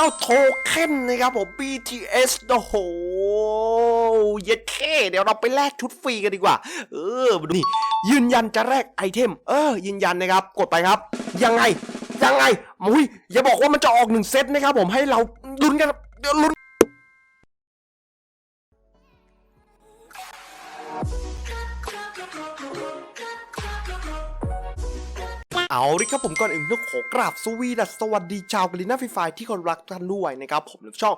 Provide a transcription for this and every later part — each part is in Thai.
จ้าโทเค็นนะครับผม BTS โอ้โหเย็ดเคเดี๋ยวเราไปแลกชุดฟรีกันดีกว่า เออดูนี่ ยืนยันจะแลกไอเทม เออ ยืนยันนะครับ กดไปครับ ยังไง ยังไงมุ้ยอย่าบอกว่ามันจะออกหนึ่งเซตนะครับผมให้เราลุ้นกันเดี๋ยวลุ้น เอาดิครับผมก่อนอื่นต้องขอกราบสวีดัสสวัสดีชาวกลิน่าฟรีไฟที่คนรักท่านด้วยนะครับผมในช่อง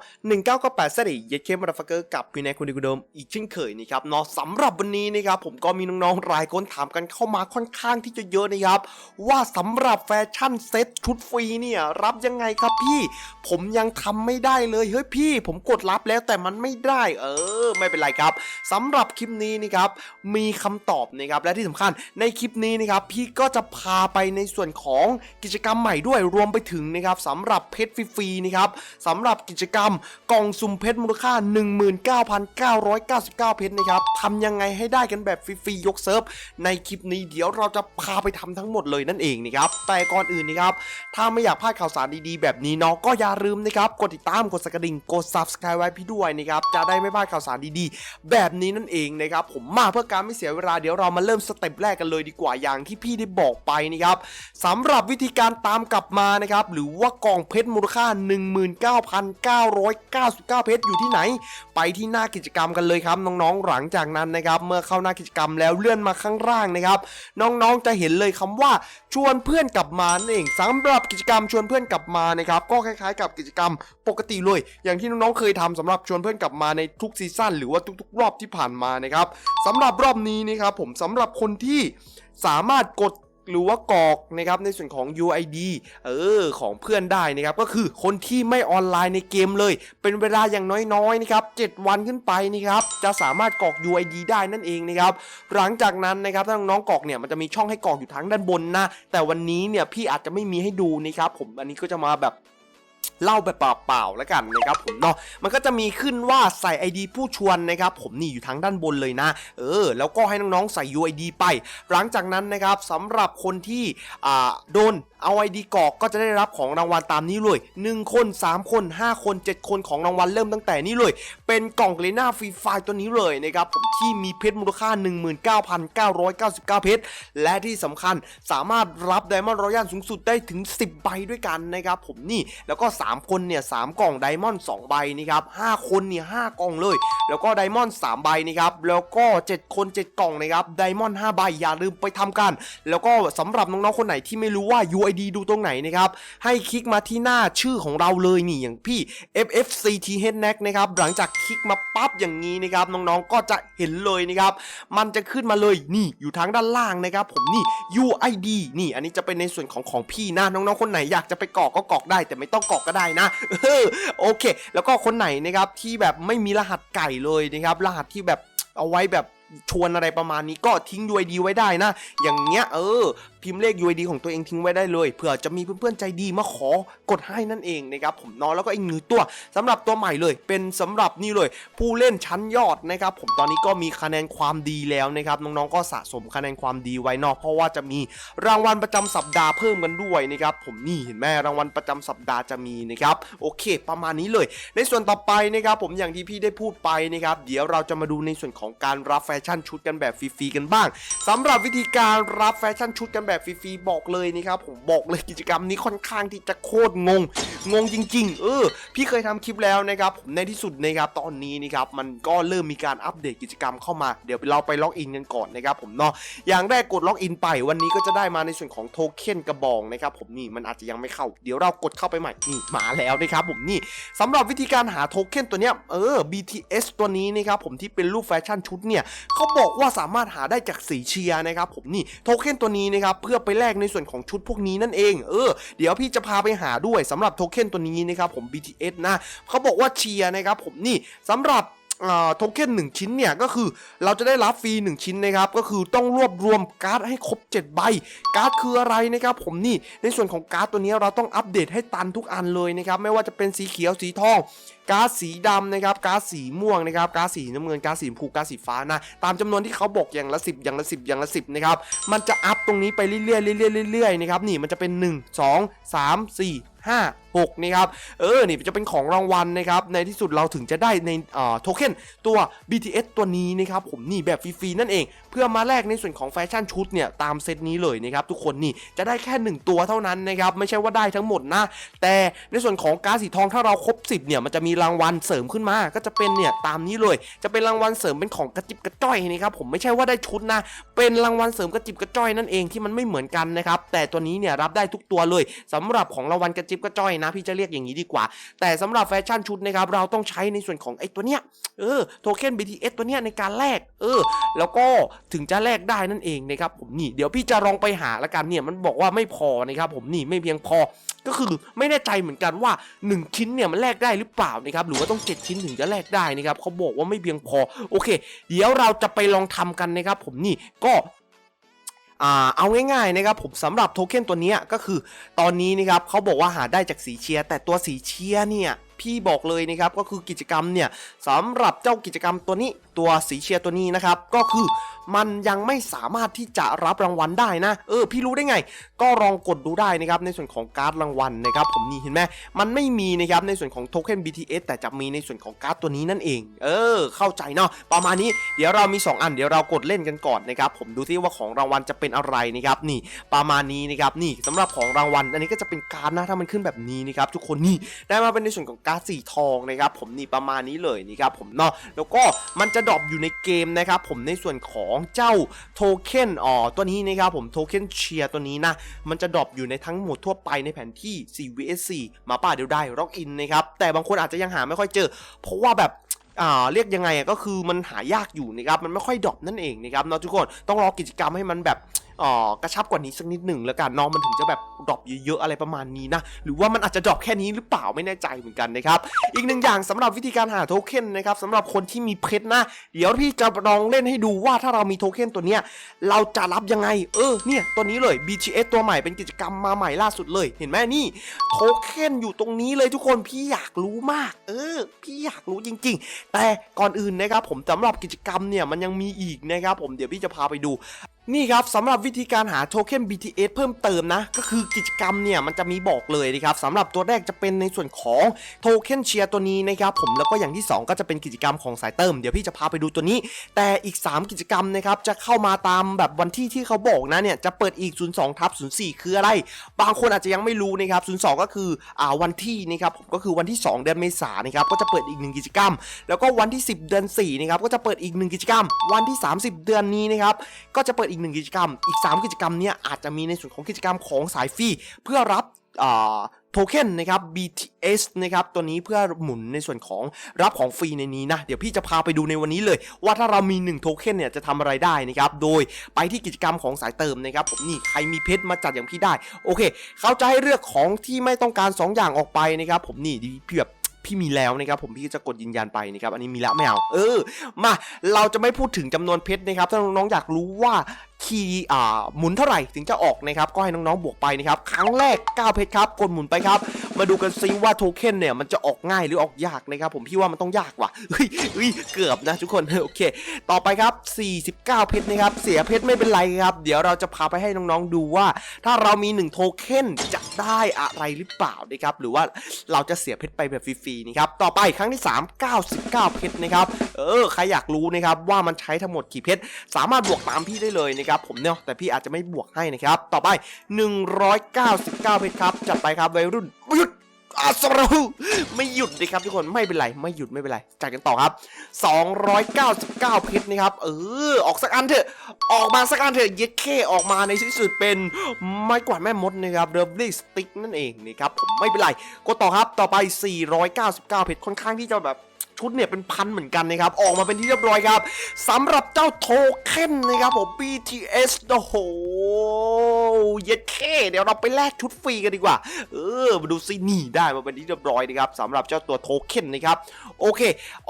1998สรีเยเคมาราฟเกอร์กับพี่แนคุณดิกุเดิมอีกเช่นเคยนะครับเนาะสำหรับวันนี้นะครับผมก็มีน้องๆหลายคนถามกันเข้ามาค่อนข้างที่จะเยอะนะครับว่าสำหรับแฟชั่นเซ็ตชุดฟรีเนี่ยรับยังไงครับพี่ ผมยังทำไม่ได้เลยเฮ้ยพี่ผมกดรับแล้วแต่มันไม่ได้ เออ ไม่เป็นไรครับสำหรับคลิปนี้นะครับมีคำตอบนะครับและที่สำคัญในคลิปนี้นะครับพี่ก็จะพาไปในส่วนของกิจกรรมใหม่ด้วยรวมไปถึงนะครับสำหรับเพชรฟรีๆนะครับสำหรับกิจกรรมกล่องสุ่มเพชรมูลค่า 19,999 เพชรนะครับทำยังไงให้ได้กันแบบฟรีๆยกเซิร์ฟในคลิปนี้เดี๋ยวเราจะพาไปทำทั้งหมดเลยนั่นเองนะครับแต่ก่อนอื่นนะครับถ้าไม่อยากพลาดข่าวสารดีๆ แบบนี้เนาะก็อย่าลืมนะครับกดติดตามกดสกกระดิ่งกด subscribe ไว้พี่ด้วยนะครับจะได้ไม่พลาดข่าวสารดีๆ แบบนี้นั่นเองนะครับผมมาเพื่อการไม่เสียเวลาเดี๋ยวเรามาเริ่มสเต็ปแรกกันเลยดีกว่าอย่างที่พี่ได้บอกไปนะครับสำหรับวิธีการตามกลับมานะครับ หรือว่ากล่องเพชรมูลค่า 19,999 เพชรอยู่ที่ไหน ไปที่หน้ากิจกรรมกันเลยครับ น้องๆ หลังจากนั้นนะครับ เมื่อเข้าหน้ากิจกรรมแล้วเลื่อนมาข้างล่างนะครับ น้องๆ จะเห็นเลยคำว่าชวนเพื่อนกลับมานั่นเองสำหรับกิจกรรมชวนเพื่อนกลับมานะครับก็คล้ายๆ กับกิจกรรมปกติเลย อย่างที่น้องๆ เคยทำสำหรับชวนเพื่อนกลับมาในทุกซีซั่นหรือว่าทุก ๆ รอบที่ผ่านมานะครับสำหรับรอบนี้นะครับผมสำหรับคนที่สามารถกด หรือว่ากรอกนะครับในส่วนของ UID เออของเพื่อนได้นะครับก็คือคนที่ไม่ออนไลน์ในเกมเลย เป็นเวลาอย่างน้อยๆนะครับ7วันขึ้นไปนะครับจะสามารถกรอก UID ได้นั่นเองนะครับหลังจากนั้นนะครับถ้าน้องๆกรอกเนี่ยมันจะมีช่องให้กรอกอยู่ทั้งด้านบนนะแต่วันนี้เนี่ยพี่อาจจะไม่มีให้ดูนะครับผมอันนี้ก็จะมาแบบ เล่าแบบเปล่าๆแล้วกันนะครับผมเนาะมันก็จะมีขึ้นว่าใส่ ID ผู้ชวนนะครับผมนี่อยู่ทั้งด้านบนเลยนะ เออ แล้วก็ให้น้องๆใส่ UID ไป หลังจากนั้นนะครับสำหรับคนที่อ่าโดนเอา ID กรอกก็จะได้รับของรางวัลตามนี้เลย 1 คน 3 คน 5 คน 7 คนของรางวัลเริ่มตั้งแต่นี้เลย เป็นกล่องเลน่าฟรีไฟตัวนี้เลยนะครับผมที่มีเพชรมูลค่า 19,999 เพชร และที่สำคัญสามารถรับไดมอนด์รอยัลสูงสุดได้ถึง 10 ใบด้วยกันนะครับผมนี่แล้วก็ 3คนเนี่ย3กล่องไดมอนด์2ใบนะครับ5คนเนี่ย5กล่องเลย แล้วก็ไดมอนด์3ใบนะครับแล้วก็ 7 คน 7 กล่องนะครับไดมอนด์5ใบอย่าลืมไปทำกัน แล้วก็สำหรับน้องๆคนไหนที่ไม่รู้ว่า UID ดูตรงไหนนะครับให้คลิกมาที่หน้าชื่อของเราเลยนี่อย่างพี่ FFCTH n a c นะครับหลังจากคลิกมาปั๊บอย่างนี้นะครับน้องๆก็จะเห็นเลยนะครับมันจะขึ้นมาเลยนี่อยู่ทางด้านล่างนะครับผมนี่ UID นี่อันนี้จะเป็นในส่วนของของพี่นะน้องๆคนไหนอยากจะไปกรอกก็กรอกได้ แต่ไม่ต้องกรอกก็ได้นะเออโอเค แล้วก็คนไหนนะครับที่แบบไม่มีรหัสไก่เลยนะครับรหัสที่แบบเอาไว้แบบ ชวนอะไรประมาณนี้ก็ทิ้ง UID ไว้ได้นะ อย่างเงี้ยเออ พิมพ์เลข UID ของตัวเองทิ้งไว้ได้เลยเผื่อจะมีเพื่อนๆใจดีมาขอกดให้นั่นเองนะครับผมนอนแล้วก็อีกหนึ่งตัวสำหรับตัวใหม่เลย เป็นสำหรับนี่เลย ผู้เล่นชั้นยอดนะครับผมตอนนี้ก็มีคะแนนความดีแล้วนะครับน้องๆก็สะสมคะแนนความดีไว้นอกเพราะว่าจะมีรางวัลประจำสัปดาห์เพิ่มกันด้วยนะครับผมนี่เห็นไหมรางวัลประจำสัปดาห์จะมีนะครับโอเค ประมาณนี้เลย ในส่วนต่อไปนะครับผมอย่างที่พี่ได้พูดไปนะครับเดี๋ยวเราจะมาดูในส่วนของการรับแฟชั่นชุดกันแบบฟรีๆกันบ้างสำหรับวิธีการรับแฟชั่นชุดกันแบบฟรีๆบอกเลยนะครับผมบอกเลยกิจกรรมนี้ค่อนข้างที่จะโคตรงง งงจริง ๆ เออ พี่เคยทำคลิปแล้วนะครับผมในที่สุดนะครับตอนนี้นะครับมันก็เริ่มมีการอัปเดตกิจกรรมเข้ามาเดี๋ยวเราไปล็อกอินกันก่อนนะครับผมเนาะอย่างแรกกดล็อกอินไปวันนี้ก็จะได้มาในส่วนของโทเค็นกระบองนะครับผมนี่มันอาจจะยังไม่เข้า เดี๋ยวเรากดเข้าไปใหม่นี่มาแล้วนะครับผมนี่สำหรับวิธีการหาโทเค็นตัวเนี้ยเออ BTS ตัวนี้นะครับผมที่เป็นรูปแฟชั่นชุดเนี่ยเขาบอกว่าสามารถหาได้จากสีเชียร์นะครับผมนี่โทเค็นตัวนี้นะครับเพื่อไปแลกในส่วนของชุดพวกนี้นั่นเองเออเดี๋ยวพี่จะพาไปหาด้วยสำหรับโทเค็นตัวนี้นะครับผม BTS นะเขาบอกว่าเชียร์นะครับผมนี่สำหรับ โทเค็น1 ชิ้นเนี่ยก็คือเราจะได้รับฟรี 1 ชิ้นนะครับ ก็คือต้องรวบรวมการ์ดให้ครบ 7 ใบ การ์ดคืออะไรนะครับผมนี่ในส่วนของการ์ดตัวนี้เราต้องอัปเดตให้ตันทุกอันเลยนะครับ ไม่ว่าจะเป็นสีเขียวสีทองก๊าซสีดำนะครับก๊าซสีม่วงนะครับก๊าซสีน้ำเงินก๊าซสีชมพูก๊าซสีฟ้านะ ตามจำนวนที่เขาบอกอย่างละ 10 อย่างละ 10 อย่างละ 10 นะครับ มันจะอัพตรงนี้ไปเรื่อยๆเรื่อยๆเรื่อยๆนะครับนี่มันจะเป็น 1 2 3 4 5 6นี่ครับ เออ นี่จะเป็นของรางวัลนะครับ ในที่สุดเราถึงจะได้ในโทเค็นตัว BTS ตัวนี้นะครับ ผมนี่แบบฟรีๆนั่นเองเพื่อมาแลกในส่วนของแฟชั่นชุดเนี่ยตามเซตนี้เลยนะครับทุกคนนี่จะได้แค่ 1 ตัวเท่านั้นนะครับไม่ใช่ว่าได้ทั้งหมดนะแต่ในส่วนของการสีทองถ้าเราครบ 10เนี่ยมันจะมีรางวัลเสริมขึ้นมา ก็จะเป็นเนี่ยตามนี้เลย จะเป็นรางวัลเสริมเป็นของกระจิบกระจ้อยนะครับผมไม่ใช่ว่าได้ชุดนะเป็นรางวัลเสริมกระจิบกระจ้อยนั่นเองที่มันไม่เหมือนกันนะครับแต่ตัวนี้เนี่ยรับได้ทุกตัวเลยสำหรับของรางวัลกระจิบกระจ้อยนะพี่จะเรียกอย่างนี้ดีกว่า แต่สำหรับแฟชั่นชุดนะครับเราต้องใช้ในส่วนของไอ้ตัวเนี้ยเออโทเค็น BTS ตัวเนี้ยในการแลกเออ แล้วก็ ถึงจะแลกได้นั่นเองนะครับผมนี่เดี๋ยวพี่จะลองไปหาละกันเนี่ยมันบอกว่าไม่พอนะครับผมนี่ไม่เพียงพอก็คือไม่แน่ใจเหมือนกันว่า 1 ชิ้นเนี่ยมันแลกได้หรือเปล่านะครับหรือว่าต้อง 7 ชิ้นถึงจะแลกได้นะครับเขาบอกว่าไม่เพียงพอโอเค เดี๋ยวเราจะไปลองทำกันนะครับผมนี่ก็อ่าเอาง่ายๆนะครับผมสำหรับโทเค็นตัวนี้ก็คือตอนนี้นะครับเขาบอกว่าหาได้จากสีเชียร์แต่ตัวสีเชียร์เนี่ยพี่บอกเลยนะครับก็คือกิจกรรมเนี่ยสำหรับเจ้ากิจกรรมตัวนี้ตัวสีเชียร์ตัวนี้นะครับก็คือ มันยังไม่สามารถที่จะรับรางวัลได้นะ เออ พี่รู้ได้ไง ก็ลองกดดูได้นะครับในส่วนของการ์ดรางวัลนะครับ ผมนี่เห็นไหมมันไม่มีนะครับในส่วนของโทเค็น BTS แต่จะมีในส่วนของการ์ดตัวนี้นั่นเอง เออ เข้าใจเนาะประมาณนี้เดี๋ยวเรามี 2 อันเดี๋ยวเรากดเล่นกันก่อนนะครับผมดูซิว่าของรางวัลจะเป็นอะไรนะครับนี่ประมาณนี้นะครับนี่สำหรับของรางวัล อันนี้ก็จะเป็นการ์ดนะถ้ามันขึ้นแบบนี้นะครับทุกคนนี่ได้มาเป็นในส่วนของการ์ดสีทองนะครับผมนี่ประมาณนี้เลยนะครับผมเนาะแล้วก็มันจะดรอปอยู่ในเกมนะครับผมในส่วนของของเจ้าโทเค็นอ๋อตัวนี้นะครับผมโทเค็นเชียร์ตัวนี้นะ มันจะดรอปอยู่ในทั้งหมดทั่วไปในแผนที่ 4vs4 หมาป่าเดียวได้ร็อกอินนะครับ แต่บางคนอาจจะยังหาไม่ค่อยเจอ เพราะว่าแบบอ่าเรียกยังไงอะก็คือมันหายากอยู่นะครับ มันไม่ค่อยดรอปนั่นเองนะครับเนาะทุกคนต้องรอกิจกรรมให้มันแบบ อ่อกระชับกว่านี้สักนิดหนึ่งแล้วกันน้องมันถึงจะแบบดรอปเยอะๆอะไรประมาณนี้นะหรือว่ามันอาจจะดรอปแค่นี้หรือเปล่าไม่แน่ใจเหมือนกันนะครับอีกหนึ่งอย่างสำหรับวิธีการหาโทเค็นนะครับสำหรับคนที่มีเพชรนะเดี๋ยวพี่จะลองเล่นให้ดูว่าถ้าเรามีโทเค็นตัวเนี้ยเราจะรับยังไง เออเนี่ยตัวนี้เลย BTS ตัวใหม่เป็นกิจกรรมมาใหม่ล่าสุดเลย เห็นไหมนี่โทเค็นอยู่ตรงนี้เลยทุกคนพี่อยากรู้มาก เออ พี่อยากรู้จริง ๆ แต่ก่อนอื่นนะครับผมสำหรับกิจกรรมเนี่ยมันยังมีอีกนะครับผมเดี๋ยวพี่จะพาไปดู นี่ครับสำหรับวิธีการหาโทเค็น BTS เพิ่มเติมนะ ก็คือกิจกรรมเนี่ย มันจะมีบอกเลยนะครับสำหรับตัวแรกจะเป็นในส่วนของโทเค็นเชียร์ตัวนี้นะครับผมแล้วก็อย่างที่ 2 ก็จะเป็นกิจกรรมของสายเติม เดี๋ยวพี่จะพาไปดูตัวนี้ แต่อีก 3 กิจกรรมนะครับจะเข้ามาตามแบบวันที่ที่เขาบอกนะเนี่ยจะเปิดอีก 02ทับ04 คืออะไร บางคนอาจจะยังไม่รู้นะครับ02 ก็คืออ่าวันที่นะครับผมก็คือวันที่ 2 เดือนเมษายนนะครับก็จะเปิดอีกหนึ่งกิจกรรม แล้วก็วันที่ 10 เดือน4นะครับก็จะเปิดอีกหนึ่งกิจกรรม วันที่ 30 เดือนนี้นะครับก็จะเปิดอีกหนึ่งกิจกรรม อีก 3 กิจกรรมเนี้ยอาจจะมีในส่วนของกิจกรรมของสายฟรีเพื่อรับโทเค็นนะครับ BTS นะครับ ตัวนี้เพื่อหมุนในส่วนของรับของฟรีในนี้นะ เดี๋ยวพี่จะพาไปดูในวันนี้เลย ว่าถ้าเรามี1โทเค็นเนี่ยจะทำอะไรได้นะครับ โดยไปที่กิจกรรมของสายเติมนะครับ ผมนี่ใครมีเพชรมาจัดอย่างพี่ได้ โอเค เขาจะให้เลือกของที่ไม่ต้องการ 2 อย่างออกไปนะครับ ผมนี่พี่แบบ พี่มีแล้วนะครับผมพี่จะกดยืนยันไปนะครับอันนี้มีแล้วไม่เอาเออ มาเราจะไม่พูดถึงจำนวนเพชรนะครับถ้าน้องๆอยากรู้ว่าคีย์อ่าหมุนเท่าไหร่ถึงจะออกนะครับก็ให้น้องๆบวกไปนะครับครั้งแรก 9 เพชรครับกดหมุนไปครับ มาดูกันซิว่าโทเค็นเนี่ยมันจะออกง่ายหรือออกยากนะครับผมพี่ว่ามันต้องยากว่ะเฮ้ยเฮ้ยเกือบนะทุกคนโอเค ต่อไปครับ 49 เพชรนะครับเสียเพชรไม่เป็นไรครับ เดี๋ยวเราจะพาไปให้น้องๆดูว่า ถ้าเรามี 1 โทเค็นจะ ได้อะไรหรือเปล่านะครับหรือว่าเราจะเสียเพชรไปแบบฟรีๆนะครับต่อไปครั้งที่ 3 99 เพชรนะครับเออใครอยากรู้นะครับว่ามันใช้ทั้งหมดกี่เพชรสามารถบวกตามพี่ได้เลยนะครับผมเนาะแต่พี่อาจจะไม่บวกให้นะครับต่อไป 199 เพชรครับจัดไปครับวัยรุ่นหยุด อาสรหูไม่หยุดนะครับทุกคนไม่เป็นไรไม่หยุดไม่เป็นไรจัดกันต่อครับ 299เพชรนะครับเออออกสักอันเถอะ ออกมาสักอันเถอะเย็ดเคออกมาในที่สุดเป็นไม้กวาดแม่มดนะครับเดบลิสติกนั่นเองนะครับไม่เป็นไรก็ต่อครับต่อไป 499เพชรค่อนข้างที่จะแบบ ชุดเนี่ยเป็นพันเหมือนกันนะครับออกมาเป็นที่เรียบร้อยครับสำหรับเจ้าโทเค็นนะครับผม BTS โอ้โหเย็ดเคเดี๋ยวเราไปแลกชุดฟรีกันดีกว่า เออมาดูซินี่ได้มาเป็นที่เรียบร้อยนะครับสำหรับเจ้าตัวโทเค็นนะครับโอเค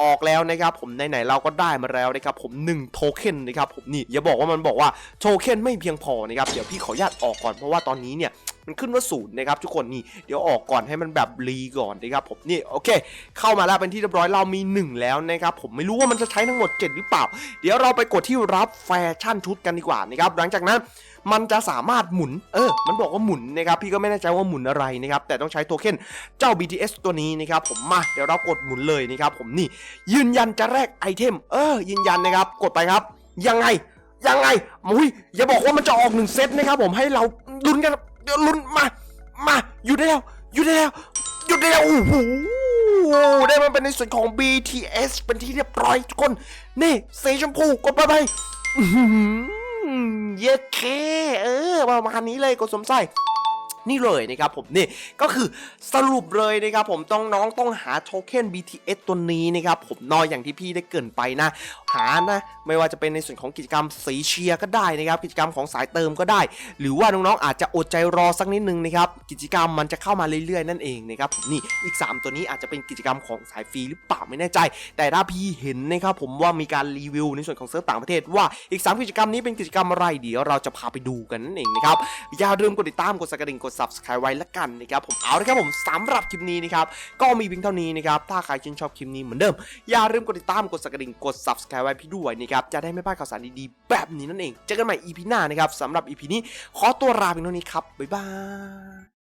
ออกแล้วนะครับผมไหนๆเราก็ได้มาแล้วนะครับผม1โทเค็นนะครับผมนี่อย่าบอกว่ามันบอกว่าโทเค็นไม่เพียงพอนะครับเดี๋ยวพี่ขออนุญาตออกก่อนเพราะว่าตอนนี้เนี่ย มันขึ้นว่าศูนย์นะครับทุกคนนี่เดี๋ยวออกก่อนให้มันแบบรีก่อนนะครับผมนี่โอเค เข้ามาแล้วเป็นที่เรียบร้อยเรามี 1 แล้วนะครับผมไม่รู้ว่ามันจะใช้ทั้งหมด 7 หรือเปล่า เดี๋ยวเราไปกดที่รับแฟชั่นชุดกันดีกว่านะครับหลังจากนั้นมันจะสามารถหมุน เออ มันบอกว่าหมุนนะครับ พี่ก็ไม่แน่ใจว่าหมุนอะไรนะครับ แต่ต้องใช้โทเค็นเจ้า BTS ตัวนี้นะครับ ผมมา เดี๋ยวเรากดหมุนเลยนะครับ ผมนี่ ยืนยันจะแลกไอเทม เออ ยืนยันนะครับ กดไปครับ ยังไง ยังไงมุ้ยอย่าบอกว่ามันจะออกหนึ่งเซตนะครับผมให้เราลุ้นกัน ลุ้นมามาอยู่ได้แล้วอยู่ได้แล้วอยู่ได้แล้วโอ้โหได้มาเป็นในส่วนของ BTS เป็นที่เรียบร้อยทุกคน นี่สีชมพูกดไปไปอื้อหือเย็ดเค เออประมาณนี้เลยกดสมใส่ นี่เลยนะครับผมนี่ก็คือสรุปเลยนะครับผมต้องน้องต้องหาโทเค็น BTS ตัวนี้นะครับผมนอยอย่างที่พี่ได้เกินไปนะ หานะไม่ว่าจะเป็นในส่วนของกิจกรรมสีเชียร์ก็ได้นะครับกิจกรรมของสายเติมก็ได้ หรือว่าน้องๆอาจจะอดใจรอสักนิดนึงนะครับกิจกรรมมันจะเข้ามาเรื่อยๆนั่นเองนะครับนี่อีก 3 ตัวนี้อาจจะเป็นกิจกรรมของสายฟรีหรือเปล่าไม่แน่ใจ แต่ถ้าพี่เห็นนะครับผมว่ามีการรีวิวในส่วนของเซิร์ฟต่างประเทศว่าอีก 3 กิจกรรมนี้เป็นกิจกรรมอะไรเดี๋ยวเราจะพาไปดูกันนั่นเองนะครับอย่าลืมกดติดตามกดสักกระดิ่งกด subscribe ไว้ละกันนะครับผมเอาละครับผมสำหรับคลิปนี้นะครับก็มีเพียงเท่านี้นะครับถ้าใครชื่นชอบคลิปนี้เหมือนเดิม อย่าลืมกดติดตามกดสักกระดิ่งกด subscribe ไว้พี่ด้วยนะครับจะได้ไม่พลาดข่าวสารดีๆ แบบนี้นั่นเองเจอกันใหม่ EP หน้านะครับสำหรับ EP นี้ขอตัวลาเพียงเท่านี้ครับบ๊ายบาย